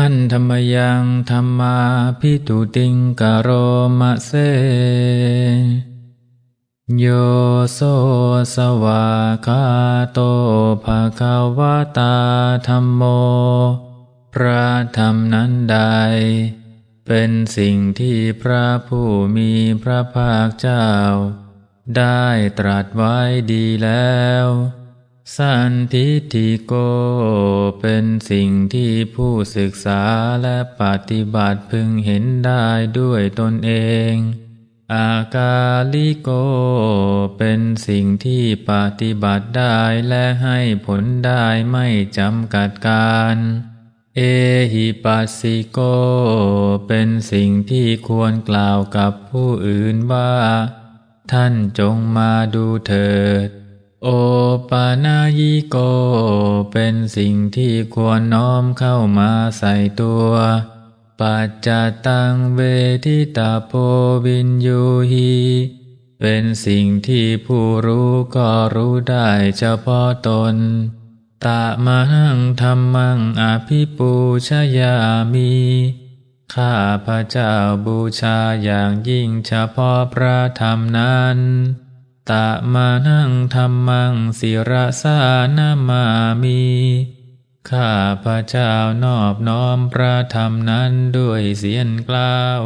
หันธรรมยังธรรมาพิตุติงกโรมะเซ โยโซสวาคาโตภาคาวตาธรรมโม พระธรรมนั้นใด เป็นสิ่งที่พระผู้มีพระภาคเจ้า ได้ตรัสไว้ดีแล้ว สันทิฏฐิโกเป็นสิ่งที่ผู้ศึกษาและปฏิบัติพึงเห็นได้ด้วยตนเอง อากาลิโกเป็นสิ่งที่ปฏิบัติได้และให้ผลได้ไม่จำกัดการ เอหิปัสสิโกเป็นสิ่งที่ควรกล่าวกับผู้อื่นว่า ท่านจงมาดูเถิด โอปานายิโก เป็นสิ่งที่ควรน้อมเข้ามาใส่ตัว ปัจจตังเวทิตาโพวินยูหีเป็นสิ่งที่ผู้รู้ก็รู้ได้เฉพาะตน ตะมังธรรมังอภิปูชยามี ข้าพระเจ้าบูชาอย่างยิ่งเฉพาะพระธรรมนั้น ตะมานังธรรมังศิรสานามามีข้าพระเจ้านอบน้อมพระธรรมนั้นด้วยเสียนกล้าว